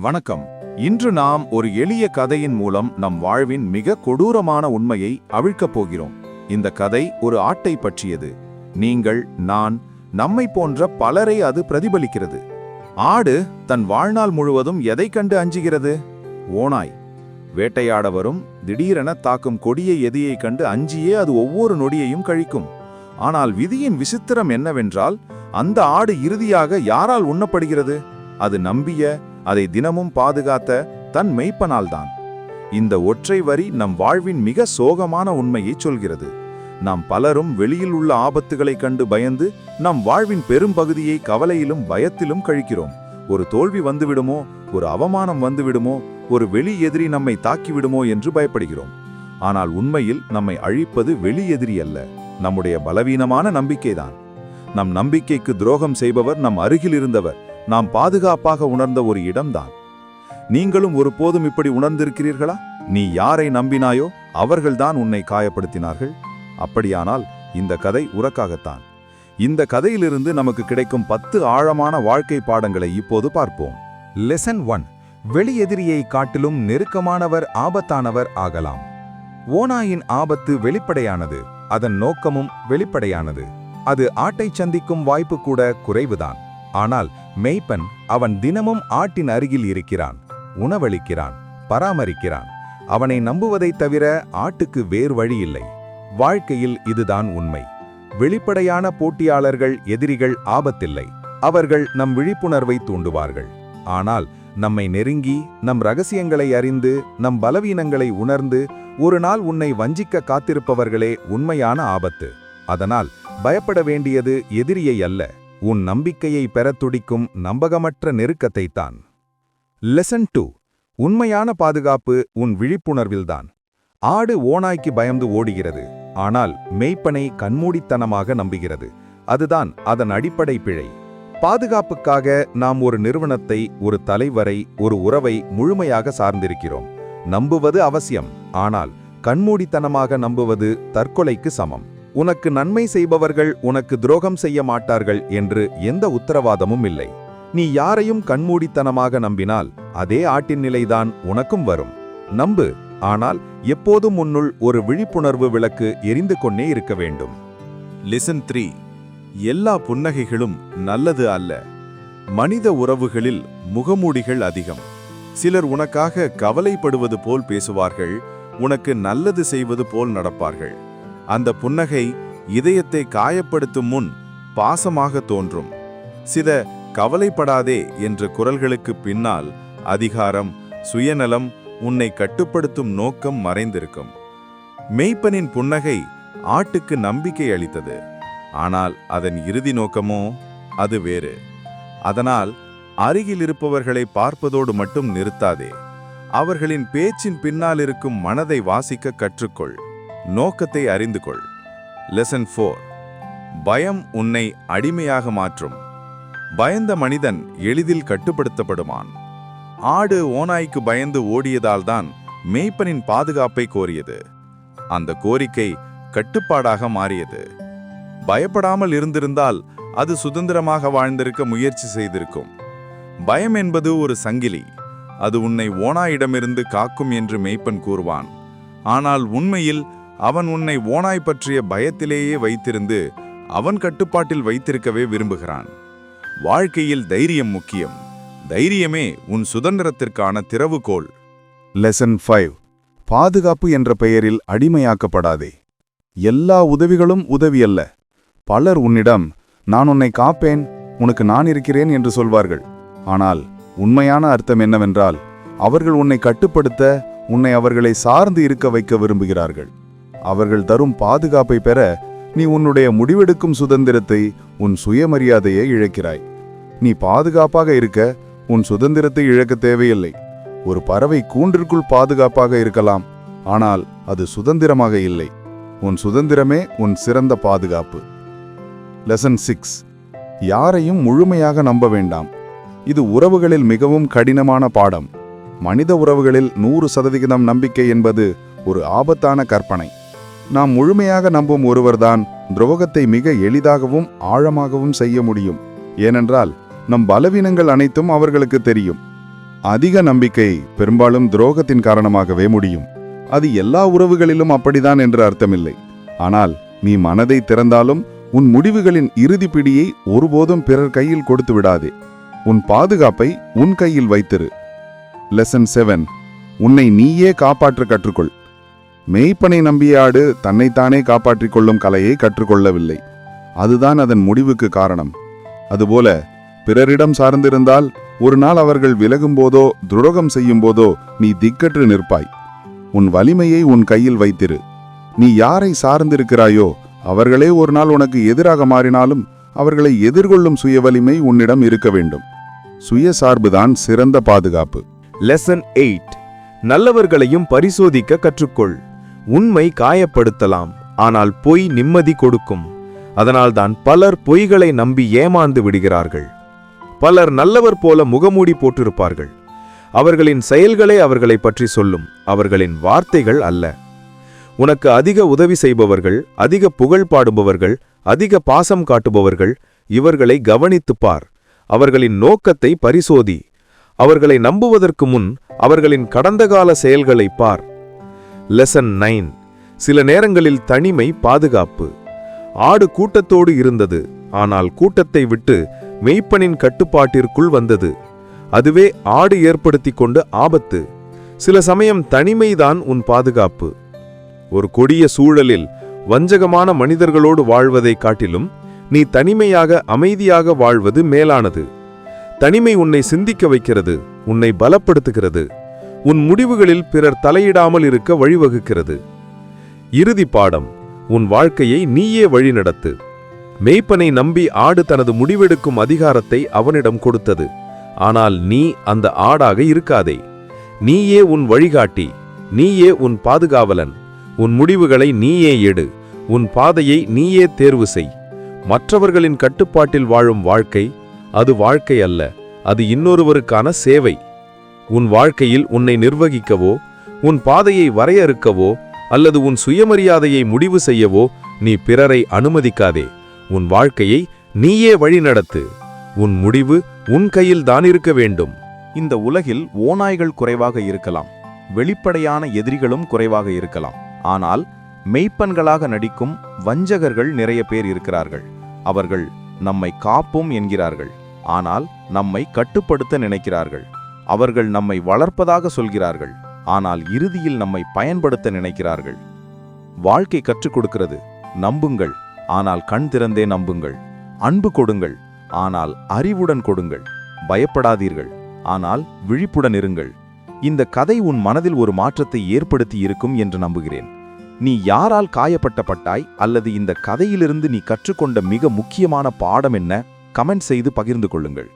வணக்கம். இன்று நாம் ஒரு எளிய கதையின் மூலம் நம் வாழ்வின் மிக கொடூரமான உண்மையை அவிழ்க்கப் போகிறோம். இந்த கதை ஒரு ஆட்டை பற்றியது. நீங்கள் நான் நம்மை போன்ற பலரை அது பிரதிபலிக்கிறது. ஆடு தன் வாழ்நாள் முழுவதும் எதை கண்டு அஞ்சுகிறது? ஓனாய் வேட்டையாட வரும் திடீரென தாக்கும் கொடிய எதியை கண்டு அஞ்சியே அது ஒவ்வொரு நொடியையும் கழிக்கும். ஆனால் விதியின் விசித்திரம் என்னவென்றால் அந்த ஆடு இறுதியாக யாரால் உண்ணப்படுகிறது? அது நம்பிய அதை தினமும் பாதுகாத்த தன் மெய்ப்பனால்தான். இந்த ஒற்றை வரி நம் வாழ்வின் மிக சோகமான உண்மையை சொல்கிறது. நாம் பலரும் வெளியில் உள்ள ஆபத்துகளைக் கண்டு பயந்து நம் வாழ்வின் பெரும்பகுதியை கவலையிலும் பயத்திலும் கழிக்கிறோம். ஒரு தோல்வி வந்துவிடுமோ ஒரு அவமானம் வந்துவிடுமோ ஒரு வெளி எதிரி நம்மை தாக்கிவிடுமோ என்று பயப்படுகிறோம். ஆனால் உண்மையில் நம்மை அழிப்பது வெளி எதிரி அல்ல நம்முடைய பலவீனமான நம்பிக்கைதான். நம் நம்பிக்கைக்கு துரோகம் செய்பவர் நம் அருகில் இருந்தவர் நாம் பாதுகாப்பாக உணர்ந்த ஒரு இடம்தான். நீங்களும் ஒருபோதும் இப்படி உணர்ந்திருக்கிறீர்களா? நீ யாரை நம்பினாயோ அவர்கள்தான் உன்னை காயப்படுத்தினார்கள். அப்படியானால் இந்த கதை உறக்காகத்தான். இந்த கதையிலிருந்து நமக்கு கிடைக்கும் பத்து ஆழமான வாழ்க்கை பாடங்களை இப்போது பார்ப்போம். லெசன் ஒன் வெளியெதிரியை காட்டிலும் நெருக்கமானவர் ஆபத்தானவர் ஆகலாம். ஓனாயின் ஆபத்து வெளிப்படையானது அதன் நோக்கமும் வெளிப்படையானது. அது ஆட்டைச் சந்திக்கும் வாய்ப்பு கூட குறைவுதான். ஆனால் மெய்ப்பன் அவன் தினமும் ஆட்டின் அருகில் இருக்கிறான் உணவளிக்கிறான் பராமரிக்கிறான். அவனை நம்புவதைத் தவிர ஆட்டுக்கு வேறு வழி இல்லை. வாழ்க்கையில் இதுதான் உண்மை. வெளிப்படையான போட்டியாளர்கள் எதிரிகள் ஆபத்தில்லை. அவர்கள் நம் விழிப்புணர்வை தூண்டுவார்கள். ஆனால் நம்மை நெருங்கி நம் ரகசியங்களை அறிந்து நம் பலவீனங்களை உணர்ந்து ஒரு நாள் உன்னை வஞ்சிக்க காத்திருப்பவர்களே உண்மையான ஆபத்து. அதனால் பயப்பட வேண்டியது எதிரியை அல்ல. உன் நம்பிக்கையை பெறத் துடிக்கும் நம்பகமற்ற நெருக்கத்தைத்தான். லெசன் டூ உண்மையான பாதுகாப்பு உன் விழிப்புணர்வில்தான். ஆடு ஓநாய்க்கு பயந்து ஓடுகிறது ஆனால் மெய்ப்பனை கண்மூடித்தனமாக நம்புகிறது. அதுதான் அதன் அடிப்படை பிழை. பாதுகாப்புக்காக நாம் ஒரு நிறுவனத்தை ஒரு தலைவரை ஒரு உறவை முழுமையாக சார்ந்திருக்கிறோம். நம்புவது அவசியம் ஆனால் கண்மூடித்தனமாக நம்புவது தற்கொலைக்கு சமம். உனக்கு நன்மை செய்பவர்கள் உனக்கு துரோகம் செய்ய மாட்டார்கள் என்று எந்த உத்தரவாதமும் இல்லை. நீ யாரையும் கண்மூடித்தனமாக நம்பினால் அதே ஆட்டின் நிலைதான் உனக்கும் வரும். நம்பு ஆனால் எப்போதும் உன்னுள் ஒரு விழிப்புணர்வு விளக்கு எரிந்து கொண்டே இருக்க வேண்டும். லிசன் த்ரீ எல்லா புன்னகைகளும் நல்லது அல்ல. மனித உறவுகளில் முகமூடிகள் அதிகம். சிலர் உனக்காக கவலைப்படுவது போல் பேசுவார்கள் உனக்கு நல்லது செய்வது போல் நடப்பார்கள். அந்த புன்னகை இதயத்தை காயப்படுத்தும் முன் பாசமாக தோன்றும். சில கவலைப்படாதே என்ற குரல்களுக்கு பின்னால் அதிகாரம் சுயநலம் உன்னை கட்டுப்படுத்தும் நோக்கம் மறைந்திருக்கும். மெய்ப்பனின் புன்னகை ஆட்டுக்கு நம்பிக்கை அளித்தது. ஆனால் அதன் இறுதி நோக்கமோ அது வேறு. அதனால் அருகில் இருப்பவர்களை பார்ப்பதோடு மட்டும் நிறுத்தாதே. அவர்களின் பேச்சின் பின்னால் இருக்கும் மனதை வாசிக்க கற்றுக்கொள். நோக்கத்தை அறிந்து கொள். லெசன் ஃபோர் பயம் உன்னை அடிமையாக மாற்றும். பயந்த மனிதன் எளிதில் கட்டுப்படுத்தப்படுவான் ஆடு ஓநாய்க்கு பயந்து ஓடியதால்தான் மேய்ப்பனின் பாதுகாப்பை கோரியது. அந்த கோரிக்கை கட்டுப்பாடாக மாறியது. பயப்படாமல் இருந்திருந்தால் அது சுதந்திரமாக வாழ்ந்திருக்க முயற்சி செய்திருக்கும். பயம் என்பது ஒரு சங்கிலி. அது உன்னை ஓனாயிடமிருந்து காக்கும் என்று மெய்ப்பன் கூறுவான். ஆனால் உண்மையில் அவன் உன்னை ஓனாய் பற்றிய பயத்திலேயே வைத்திருந்து அவன் கட்டுப்பாட்டில் வைத்திருக்கவே விரும்புகிறான். வாழ்க்கையில் தைரியம் முக்கியம். தைரியமே உன் சுதந்திரத்திற்கான திறவுகோல். லெசன் ஃபைவ் பாதுகாப்பு என்ற பெயரில் அடிமையாக்கப்படாதே. எல்லா உதவிகளும் உதவியல்ல பலர் உன்னிடம் நான் உன்னை காப்பேன் உனக்கு நான் இருக்கிறேன் என்று சொல்வார்கள். ஆனால் உண்மையான அர்த்தம் என்னவென்றால் அவர்கள் உன்னை கட்டுப்படுத்த உன்னை அவர்களை சார்ந்து இருக்க வைக்க விரும்புகிறார்கள். அவர்கள் தரும் பாதுகாப்பை பெற நீ உன்னுடைய முடிவெடுக்கும் சுதந்திரத்தை உன் சுயமரியாதையை இழக்கிறாய். நீ பாதுகாப்பாக இருக்க உன் சுதந்திரத்தை இழக்க தேவையில்லை. ஒரு பறவை கூண்டிற்குள் பாதுகாப்பாக இருக்கலாம் ஆனால் அது சுதந்திரமாக இல்லை. உன் சுதந்திரமே உன் சிறந்த பாதுகாப்பு. லெசன் சிக்ஸ் யாரையும் முழுமையாக நம்ப வேண்டாம். இது உறவுகளில் மிகவும் கடினமான பாடம். மனித உறவுகளில் நூறு சதவிகிதம் நம்பிக்கை என்பது ஒரு ஆபத்தான கற்பனை. நாம் முழுமையாக நம்பும் ஒருவர்தான் துரோகத்தை மிக எளிதாகவும் ஆழமாகவும் செய்ய முடியும். ஏனென்றால் நம் பலவீனங்கள் அனைத்தும் அவர்களுக்கு தெரியும். அதிக நம்பிக்கை பெரும்பாலும் துரோகத்தின் காரணமாகவே முடியும். அது எல்லா உறவுகளிலும் அப்படிதான் என்று அர்த்தமில்லை. ஆனால் நீ மனதை திறந்தாலும் உன் முடிவுகளின் இறுதி பிடியை ஒருபோதும் பிறர் கையில் கொடுத்து விடாதே. உன் பாதுகாப்பை உன் கையில் வைத்திரு. Lesson seven. உன்னை நீயே காப்பாற்ற கற்றுக்கொள். மெய்ப்பனை நம்பிய ஆடு தன்னைத்தானே காப்பாற்றிக் கொள்ளும் கலையை கற்றுக்கொள்ளவில்லை. அதுதான் அதன் முடிவுக்கு காரணம். அதுபோல பிறரிடம் சார்ந்திருந்தால் ஒரு நாள் அவர்கள் விலகும்போதோ துரோகம் செய்யும்போதோ நீ திக்கற்று நிற்பாய். உன் வலிமையை உன் கையில் வைத்திரு. நீ யாரை சார்ந்திருக்கிறாயோ அவர்களே ஒரு நாள் உனக்கு எதிராக மாறினாலும் அவர்களை எதிர்கொள்ளும் சுய வலிமை உன்னிடம் இருக்க வேண்டும். சுயசார்புதான் சிறந்த பாதுகாப்பு. லெசன் எயிட் நல்லவர்களையும் பரிசோதிக்க கற்றுக்கொள். உண்மை காயப்படுத்தலாம். ஆனால் பொய் நிம்மதி கொடுக்கும். அதனால்தான் பலர் பொய்களை நம்பி ஏமாந்து விடுகிறார்கள். பலர் நல்லவர் போல முகமூடி போட்டிருப்பார்கள். அவர்களின் செயல்களே அவர்களை பற்றி சொல்லும். அவர்களின் வார்த்தைகள் அல்ல. உனக்கு அதிக உதவி செய்பவர்கள் அதிக புகழ் பாடுபவர்கள் அதிக பாசம் காட்டுபவர்கள் இவர்களை கவனித்துப்பார் அவர்களின் நோக்கத்தை பரிசோதி. அவர்களை நம்புவதற்கு முன் அவர்களின் கடந்த கால செயல்களை பார். லெசன் நைன் சில நேரங்களில் தனிமை பாதுகாப்பு. ஆடு கூட்டத்தோடு இருந்தது ஆனால் கூட்டத்தை விட்டு மெய்ப்பனின் கட்டுப்பாட்டிற்குள் வந்தது. அதுவே ஆடு ஏற்படுத்தி கொண்டு ஆபத்து. சில சமயம் தனிமைதான் உன் பாதுகாப்பு. ஒரு கொடிய சூழலில் வஞ்சகமான மனிதர்களோடு வாழ்வதை காட்டிலும் நீ தனிமையாக அமைதியாக வாழ்வது மேலானது. தனிமை உன்னை சிந்திக்க வைக்கிறது உன்னை பலப்படுத்துகிறது. உன் முடிவுகளில் பிறர் தலையிடாமல் இருக்க வழிவகுக்கிறது. இறுதி பாடம் உன் வாழ்க்கையை நீயே வழிநடத்து. மேய்ப்பனை நம்பி ஆடு தனது முடிவெடுக்கும் அதிகாரத்தை அவனிடம் கொடுத்தது. ஆனால் நீ அந்த ஆடாக இருக்காதே. நீயே உன் வழிகாட்டி நீயே உன் பாதுகாவலன். உன் முடிவுகளை நீயே எடு உன் பாதையை நீயே தேர்வு செய். மற்றவர்களின் கட்டுப்பாட்டில் வாழும் வாழ்க்கை அது வாழ்க்கை அல்ல அது இன்னொருவருக்கான சேவை. உன் வாழ்க்கையில் உன்னை நிர்வகிக்கவோ உன் பாதையை வரையறுக்கவோ அல்லது உன் சுயமரியாதையை முடிவு செய்யவோ நீ பிறரை அனுமதிக்காதே. உன் வாழ்க்கையை நீயே வழிநடத்து. உன் முடிவு உன் கையில் தான் இருக்க வேண்டும். இந்த உலகில் ஓநாய்கள் குறைவாக இருக்கலாம். வெளிப்படையான எதிரிகளும் குறைவாக இருக்கலாம். ஆனால் மெய்ப்பன்களாக நடிக்கும் வஞ்சகர்கள் நிறைய பேர் இருக்கிறார்கள். அவர்கள் நம்மை காப்போம் என்கிறார்கள். ஆனால் நம்மை கட்டுப்படுத்த நினைக்கிறார்கள். அவர்கள் நம்மை வளர்ப்பதாக சொல்கிறார்கள் ஆனால் இறுதியில் நம்மை பயன்படுத்த நினைக்கிறார்கள். வாழ்க்கை கற்றுக் கொடுக்கிறது நம்புங்கள் ஆனால் கண் திறந்தே நம்புங்கள். அன்பு கொடுங்கள் ஆனால் அறிவுடன் கொடுங்கள். பயப்படாதீர்கள் ஆனால் விழிப்புடன் இருங்கள். இந்த கதை உன் மனதில் ஒரு மாற்றத்தை ஏற்படுத்தி இருக்கும் என்று நம்புகிறேன். நீ யாரால் காயப்பட்டப்பட்டாய் அல்லது இந்த கதையிலிருந்து நீ கற்றுக்கொண்ட மிக முக்கியமான பாடம் என்ன? கமெண்ட் செய்து பகிர்ந்து கொள்ளுங்கள்.